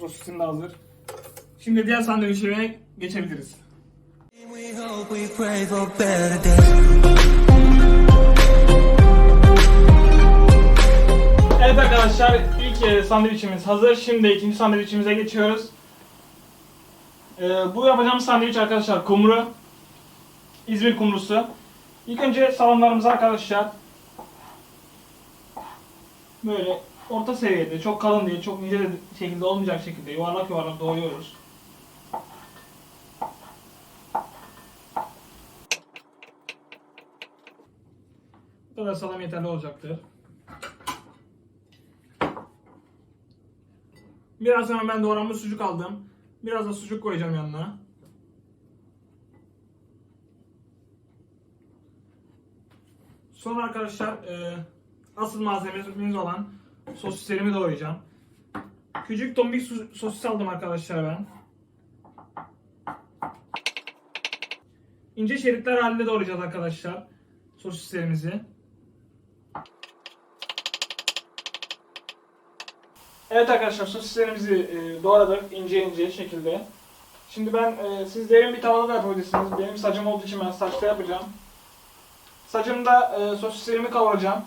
Sosisim de hazır. Şimdi diğer sandviçime geçebiliriz. Evet arkadaşlar ilk e, sandviçimiz hazır. Şimdi ikinci sandviçimize geçiyoruz. E, bu yapacağımız sandviç arkadaşlar kumru. İzmir kumrusu. İlk önce salamlarımızı arkadaşlar böyle orta seviyede, çok kalın değil, çok ince de şekilde olmayacak şekilde yuvarlak yuvarlak doğruyoruz. Bu kadar salam yeterli olacaktır. Biraz sonra ben doğranmış sucuk aldım. Biraz da sucuk koyacağım yanına. Sonra arkadaşlar e, asıl malzememiz olan sosislerimi doğrayacağım. Küçük tombik sosis aldım arkadaşlar ben. İnce şeritler halinde doğrayacağız arkadaşlar sosislerimizi. Evet arkadaşlar sosislerimizi e, doğradık ince ince şekilde. Şimdi ben e, siz bir tavada da yapabilirsiniz. Benim sacım olduğu için ben saçta yapacağım. Sacımda e, sosislerimi kavuracağım.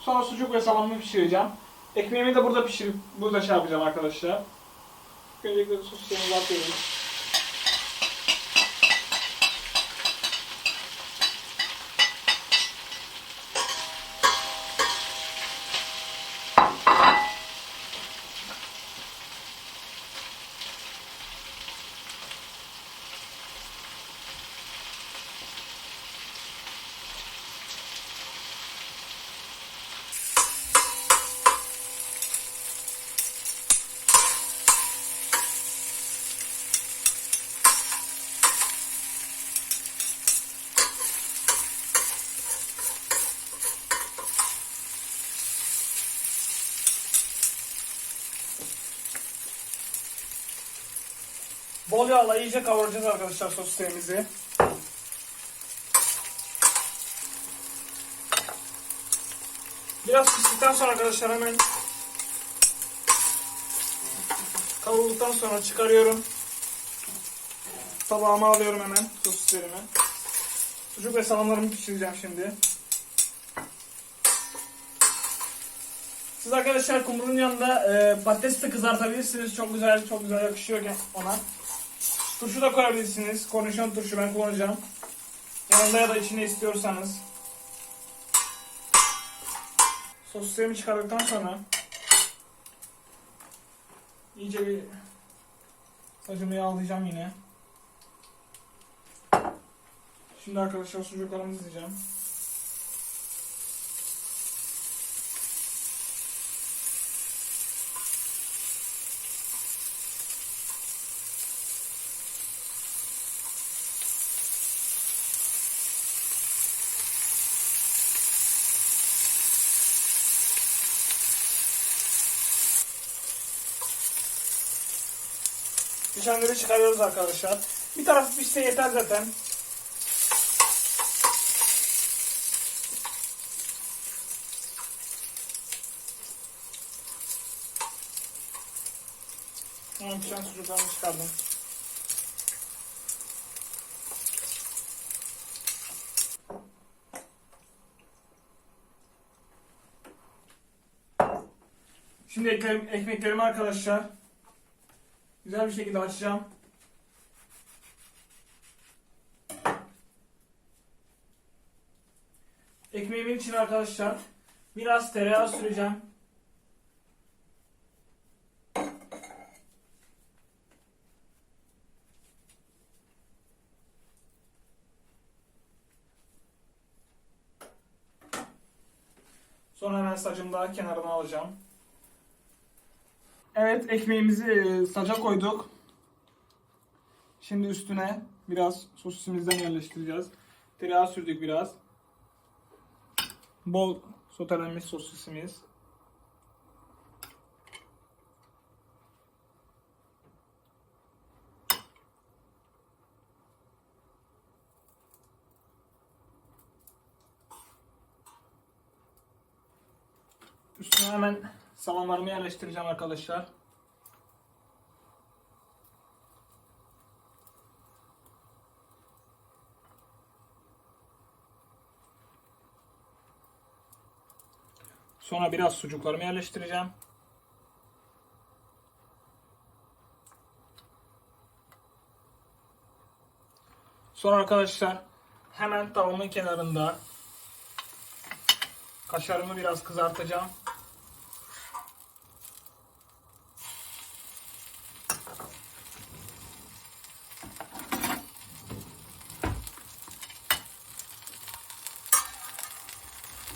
Sonra sucuk ve salamımı pişireceğim. Ekmeğimi de burada pişirip burada şey yapacağım arkadaşlar. Öncelikle sosislerimizi atıyoruz. Bol yağla iyice kavuracağız arkadaşlar sosislerimizi. Biraz piştikten sonra arkadaşlar hemen kavurulduktan sonra çıkarıyorum. Tabağıma alıyorum hemen sosislerimi. Sucuk ve salamlarımı pişireceğim şimdi. Siz arkadaşlar kumrunun yanında e, patates de kızartabilirsiniz. Çok güzel, çok güzel yakışıyor ona. Turşu da koyabilirsiniz. Kornişon turşu ben kullanacağım. Yanında ya da içine istiyorsanız. Sosislerimi çıkardıktan sonra iyice bir sacımı yağlayacağım yine. Şimdi arkadaşlar sucuklarımı dizeceğim. Nişanları çıkarıyoruz arkadaşlar. Bir taraf pişse yeter zaten. Hemen pişen sucuklarını çıkardım. Şimdi ekmeğim, ekmeklerimi arkadaşlar güzel bir şekilde açacağım. Ekmeğimin içine arkadaşlar biraz tereyağı süreceğim. Sonra hemen sacımı da kenarına alacağım. Evet ekmeğimizi e, saca koyduk. Şimdi üstüne biraz sosisimizden yerleştireceğiz. Tereyağı sürdük biraz. Bol sotelenmiş sosisimiz. Üstüne hemen salamlarımı yerleştireceğim arkadaşlar. Sonra biraz sucuklarımı yerleştireceğim. Sonra arkadaşlar hemen tavamın kenarında kaşarımı biraz kızartacağım.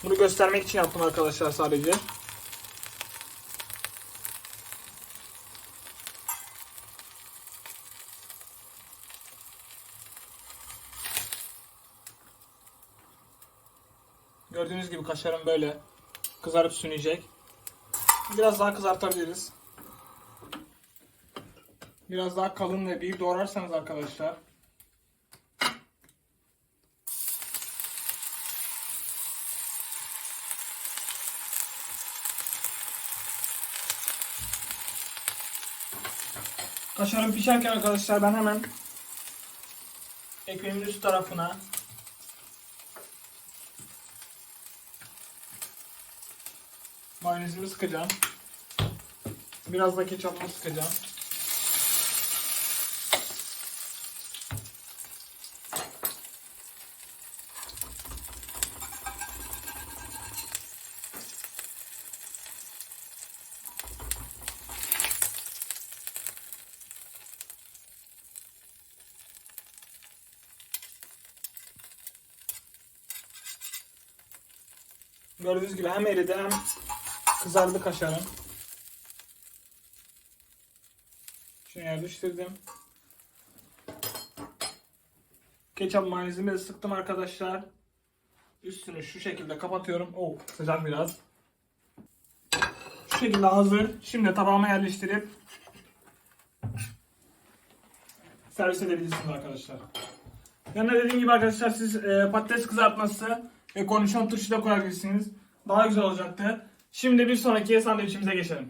Bunu göstermek için yaptım arkadaşlar sadece. Gördüğünüz gibi kaşarım böyle kızarıp sünecek. Biraz daha kızartabiliriz. Biraz daha kalın ve büyük doğrarsanız arkadaşlar Kaşarım pişerken arkadaşlar ben hemen ekmeğimin üst tarafına mayonezimi sıkacağım. Biraz da ketçapımı sıkacağım. Gördüğünüz gibi hem eridi hem kızardı kaşarım. Şunu yerleştirdim. Ketçap mayonezimi de sıktım arkadaşlar. Üstünü şu şekilde kapatıyorum. Oh sıcak biraz. Şu şekilde hazır. Şimdi tabağıma yerleştirip servis edebilirsiniz arkadaşlar. Yanına dediğim gibi arkadaşlar siz e, patates kızartması ve kornişon turşu da koyabilirsiniz. Daha güzel olacaktı. Şimdi bir sonraki sandviçimize geçelim.